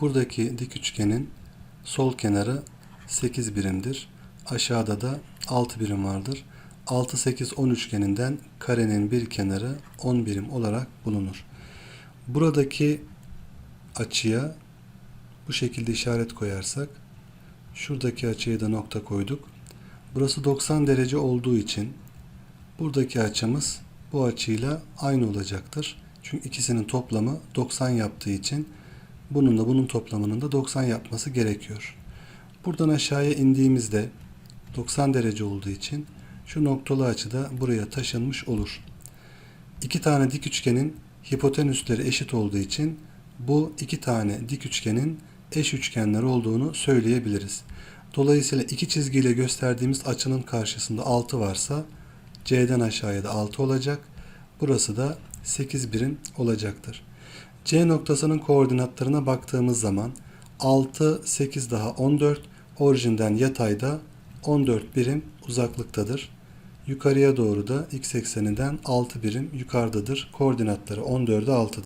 Buradaki dik üçgenin sol kenarı 8 birimdir. Aşağıda da 6 birim vardır. 6, 8, 10 üçgeninden karenin bir kenarı 10 birim olarak bulunur. Buradaki açıya bu şekilde işaret koyarsak şuradaki açıya da nokta koyduk. Burası 90 derece olduğu için buradaki açımız bu açıyla aynı olacaktır. Çünkü ikisinin toplamı 90 yaptığı için bununla bunun toplamının da 90 yapması gerekiyor. Buradan aşağıya indiğimizde 90 derece olduğu için şu noktalı açı da buraya taşınmış olur. İki tane dik üçgenin hipotenüsleri eşit olduğu için bu iki tane dik üçgenin eş üçgenler olduğunu söyleyebiliriz. Dolayısıyla iki çizgiyle gösterdiğimiz açının karşısında 6 varsa C'den aşağıya da 6 olacak. Burası da 8 birim olacaktır. C noktasının koordinatlarına baktığımız zaman 6, 8 daha 14, orijinden yatayda 14 birim uzaklıktadır. Yukarıya doğru da x ekseninden 6 birim yukarıdadır. Koordinatları 14'e 6'dır.